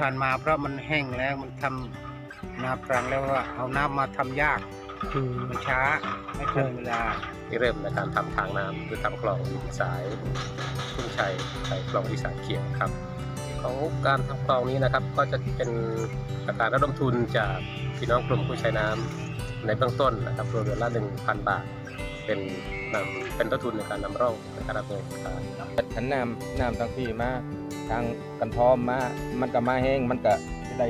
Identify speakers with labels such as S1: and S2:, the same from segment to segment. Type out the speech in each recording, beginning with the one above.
S1: ผ่านมาเพราะมันแห้งแล้วมันทำนาปรังแล้วว่าเอาน้ำมาทำยาก
S2: อืม
S1: มันช้าไม่ทันเวลา
S3: ที่เริ่มในการทำทางน้ำคือทำคลองสายทุ่งชัยไปคลองอีสานเขียวครับ ของการทำคลองนี้นะครับ ก็จะเป็นการระดมทุนจากพี่น้องกลุ่มผู้ใช้น้ำในเบื้องต้นนะครับรวมเดือนละ1,000บาท เป็นนำเป็นต้นทุนในการนำร่องในการดำเนินการ
S4: ขันน้ำน้ำทางพี่มา ทางกันพร้อมมา มันก็มาแห้ง มันก็จะได้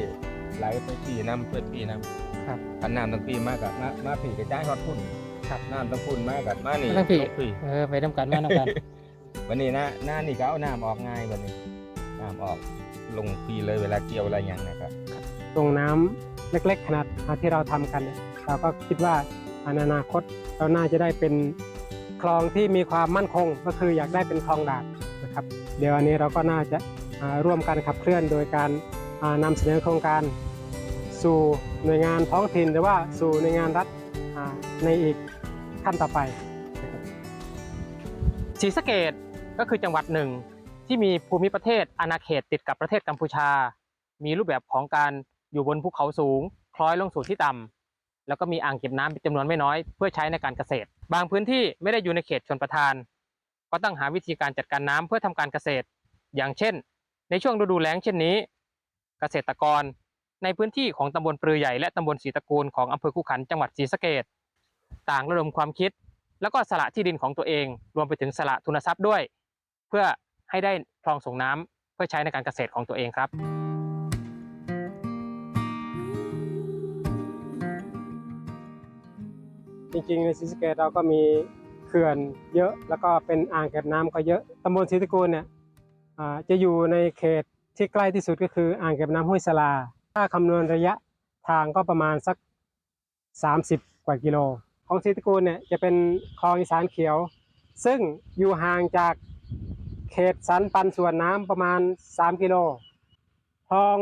S4: ไหลไปพี่น้ำเพื่อพี่น้ำ
S2: ครับ
S4: ขันน้ำทางพี่มากับมามาพี่กระจายฮอดพุ่น
S2: ครับ
S4: น้ำทางพุ่นมากับมานี่
S2: ทั้งพี่
S4: ลพี่
S2: เออไปทำกันมาทำกัน
S4: วันนี้นะหน้านี่ก็เอาน้ำออกง่ายวันนี้น้ำออกลงพี่เลยเวลาเกี่ยวอะไรอย่างนะครับ
S2: ตรงน้ำเล็ก ๆ ขนาดที่เราทำกันเนี่ยเราก็คิดว่าในอนาคตเราน่าจะได้เป็นคลองที่มีความมั่นคงก็คืออยากได้เป็นคลองด่าน นะครับ เดี๋ยวอันนี้เราก็น่าจะร่วมกันขับเคลื่อนโดยการอ่านำเสนอโครงการสู่หน่วยงานท้องถิ่นหรือว่าสู่หน่วยงานรัฐในอีกขั้นต่อไปศรีสะเกดก็คือจังหวัดหนึ่งที่มีภูมิประเทศอาณาเขตติดกับประเทศกัมพูชา มีรูปแบบของการอยู่บนภูเขาสูง คล้อยลงสู่ที่ต่ำแล้วก็มีอ่างเก็บน้ำเป็นจำนวนไม่น้อยเพื่อใช้ในการเกษตร บางพื้นที่ไม่ได้อยู่ในเขตชนประทาน ก็ต้องหาวิธีการจัดการน้ำเพื่อทำการเกษตร อย่างเช่น ในช่วงฤดูแล้งเช่นนี้ เกษตรกรในพื้นที่ของตำบลปรือใหญ่และตำบลศรีตะกูลของอำเภอคูขันจังหวัดศรีสะเกดต่างระดมความคิด แล้วก็สละที่ดินของตัวเอง รวมไปถึงสละทุนทรัพย์ด้วย เพื่อให้ได้คลองส่งน้ำเพื่อใช้ในการเกษตรของตัวเองครับ จริงๆในศรีสะเกดเราก็มี เขื่อนเยอะ แล้วก็เป็นอ่างเก็บน้ำก็เยอะตำบลศรีตะกูลเนี่ยอ่าจะอยู่ในเขตที่ใกล้ที่สุดก็คืออ่างเก็บน้ำห้วยสลา ถ้าคำนวณระยะทางก็ประมาณสัก 30 กว่ากิโล ของศรีตะกูลเนี่ยจะเป็นคลองอีสานเขียว ซึ่งอยู่ห่างจากเขตสันปันส่วนน้ำประมาณ 3 กิโล คลอง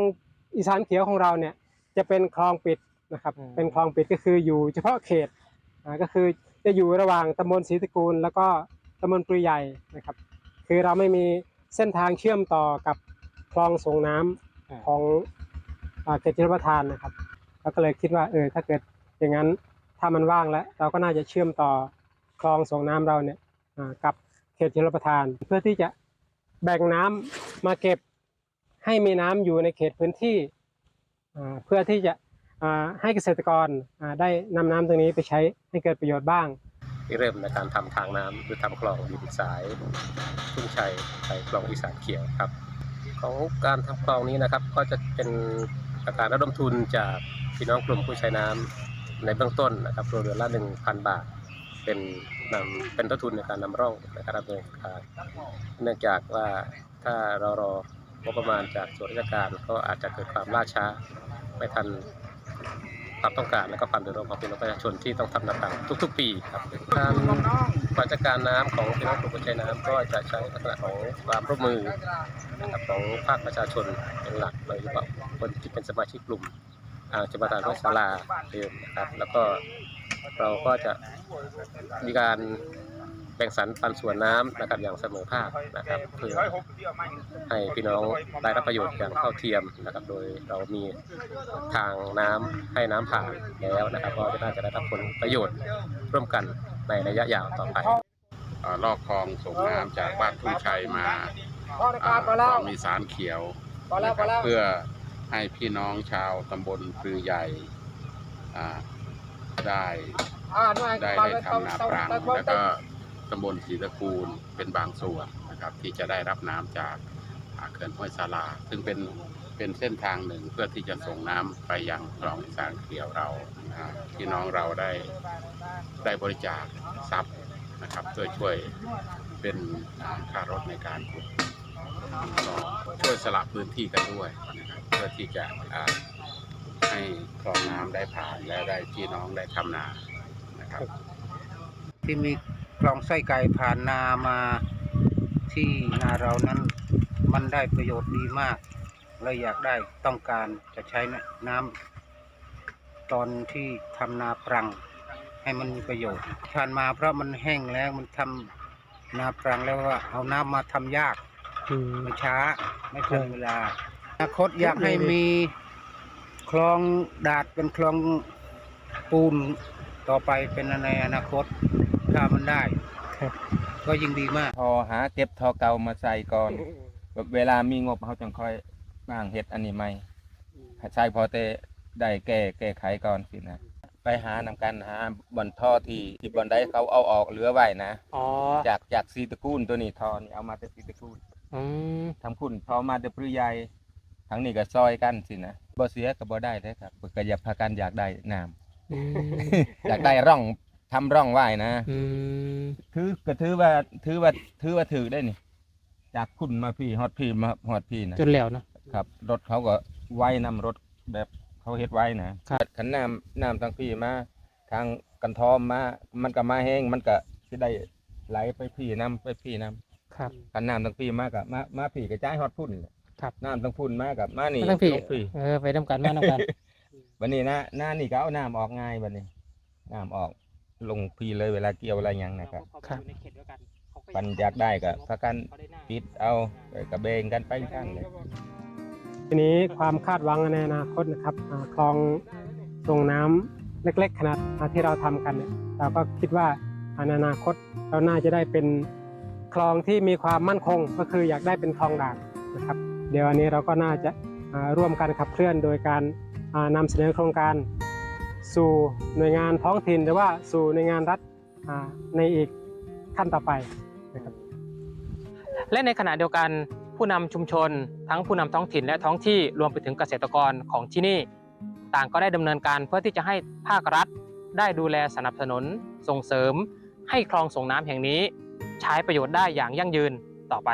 S2: อีสานเขียวของเราเนี่ยจะเป็นคลองปิดนะครับ
S4: อืม
S2: เป็นคลองปิดก็คืออยู่เฉพาะเขตอ่าก็คือ จะอยู่ระหว่างตำบลศรีตระกูล แล้วก็ตำบลปรีใหญ่นะครับ คือเราไม่มีเส้นทางเชื่อมต่อกับคลองส่งน้ำของอ่าเขตชลประทานนะครับเราก็เลยคิดว่าเออถ้าเกิดอย่างนั้นถ้ามันว่างแล้ว เราก็น่าจะเชื่อมต่อคลองส่งน้ำเราเนี่ยอ่ากับเขตชลประทาน เพื่อที่จะแบ่งน้ำมาเก็บให้มีน้ำอยู่ในเขตพื้นที่อ่าเพื่อที่จะอ่า ให้เกษตรกรได้นำน้ำตรงนี้ไปใช้ให้เกิดประโยชน์บ้าง
S3: ที่เริ่มในการทำทางน้ำคือทำคลองดินสายทุ่งชัยไปคลองอีสานเขียวครับ ของการทำคลองนี้นะครับ ก็จะเป็นการระดมทุนจากพี่น้องกลุ่มผู้ใช้น้ำในเบื้องต้นนะครับรวมเดือนละ1,000บาท เป็นนำเป็นต้นทุนในการนำร่องในการดำเนินการเนื่องจากว่าถ้าเรารองบประมาณจากส่วนราชการก็อาจจะเกิดความล่าช้าไม่ทัน ความต้องการและก็ความเดือดร้อนของพี่น้องประชาชนที่ต้องทำนาปรังทุก ๆ ปีครับการบริการน้ำของพี่น้องกลุ่มใช้น้ำก็จะใช้ลักษณะของความร่วมมือนะครับของภาคประชาชนเป็นหลักโดยเฉพาะคนที่เป็นสมาชิกกลุ่มอ่างจังหวัดห้วยสาราเดิมนะครับ แล้วก็เราก็จะมีการ แบ่งสรรปันส่วนน้ำนะครับอย่างเสมอภาคนะครับเพื่อให้พี่น้องได้รับประโยชน์อย่างเท่าเทียมนะครับ โดยเรามีทางน้ำให้น้ำผ่านแล้วนะครับ ก็จะน่าจะได้รับผลประโยชน์ร่วมกันในระยะยาวต่อไป
S5: เอ่อลอกคลองส่งน้ำจากบ้านทุ่งชัยมาอ่าคลองมีสารเขียวนะครับเพื่อให้พี่น้องชาวตำบลปรือใหญ่อ่าได้ได้ได้ทำนาปรังแล้วก็ ตำบลศรีตะกูลเป็นบางส่วนนะครับ ที่จะได้รับน้ำจากเขื่อนห้วยสาลา ซึ่งเป็นเป็นเส้นทางหนึ่งเพื่อที่จะส่งน้ำไปยังคลองสานเขียวเราอ่าพี่น้องเราได้ได้บริจาคทรัพย์นะครับเพื่อช่วยเป็นค่ารถในการขุดช่วยสละพื้นที่กันด้วยนะครับเพื่อที่จะให้คลองน้ำได้ผ่านและได้พี่น้องได้ทำนานะครับ
S1: ที่มี คลองไส้ไก่ผ่านนามาที่นาเรานั้นมันได้ประโยชน์ดีมากเลยอยากได้ต้องการจะใช้น้ำตอนที่ทำนาปรัง ให้มันมีประโยชน์ผ่านมาเพราะมันแห้งแล้วมันทำนาปรังแล้วว่าเอาน้ำมาทำยาก
S2: มั
S1: นช้าไม่ทันเวลาอนาคตอยากให้มีคลองดาดเป็นคลองปูนต่อไปเป็นในอนาคตามันได้
S2: ครับ
S1: ก็ยิ่งดีมาก
S4: ทอหาเก็บทอเก่ามาใส่ก่อนแบบเวลามีงบเขาจังค่อยบ้างเฮ็ดอันนี้ใหม่ใช่พอแต่ได้แก้แก้ไขก่อนสินะ ไปหานำกันหาบ่อนท่อที่ที่บ่อนใดเขาเอาออกเหลือไว้นะ
S2: อ๋อ
S4: จากจากซีตระกูลตัวนี้ทอนี่เอามาแต่ซีตระกูล
S2: อืม
S4: ทำคุณทอมาแต่ปรือใหญ่ทั้งนี้ก็ซอยกันสินะบ่เสียก็บ่ได้เด้อครับก็อย่าพากันอยากได้น้ำ
S2: อืม
S4: อยากได้ร่อง ทำร่องไว้นะ
S2: อืม
S4: ถือก็ถือว่าถือว่าถือว่าถือได้นี่ จากคุณมาพี่ฮอดพี่มาฮอดพี่นะ
S2: จนแล้วเนาะ
S4: ครับ รถเขาก็ไว้นำรถแบบเขาเฮ็ดไว้นะครับ ขันน้ำน้ำทางพี่มา ทางกันทอมมา มันก็มาแห้งมันก็สิได้ไหลไปพี่น้ำไปพี่น้
S2: ครับำ
S4: ขันน้ำทางพี่มากับมามาพี่กระจายฮอดพุ่นแหละ
S2: ครับ
S4: น้ำทางพุ่นมากับมานี่
S2: มาทางพี่
S4: ลพี่
S2: เออไปน้ำกันมาน้ำกัน
S4: วันนี้นะหน้านี่ก็เอาน้ำออกง่ายวันนี้น้ำออก ลงพี่เลยเวลาเกี่ยวอะไรหยังนะครับ
S2: ครับ
S4: ปันอยากได้ก็พากันปิดเอาไปกระเบงกันไปข้างเลย
S2: ทีนี้ความคาดหวังในอนาคตนะครับอ่าคลองส่งน้ำเล็ก ๆ ขนาดอ่าที่เราทำกันเนี่ยเราก็คิดว่าอ่าในอนาคตเราน่าจะได้เป็นคลองที่มีความมั่นคง ก็คืออยากได้เป็นคลองด่างนะครับ เดี๋ยวอันนี้เราก็น่าจะอ่าร่วมกันขับเคลื่อนโดยการอ่านำเสนอโครงการ สู่หน่วยงานท้องถิ่นหรือว่าสู่หน่วยงานรัฐในอีกขั้นต่อไปนะครับและในขณะเดียวกันผู้นำชุมชน ทั้งผู้นำท้องถิ่นและท้องที่รวมไปถึงเกษตรกรของที่นี่ ต่างก็ได้ดำเนินการเพื่อที่จะให้ภาครัฐ ได้ดูแลสนับสนุน ส่งเสริม ให้คลองส่งน้ำแห่งนี้ ใช้ประโยชน์ได้อย่างยั่งยืนต่อไป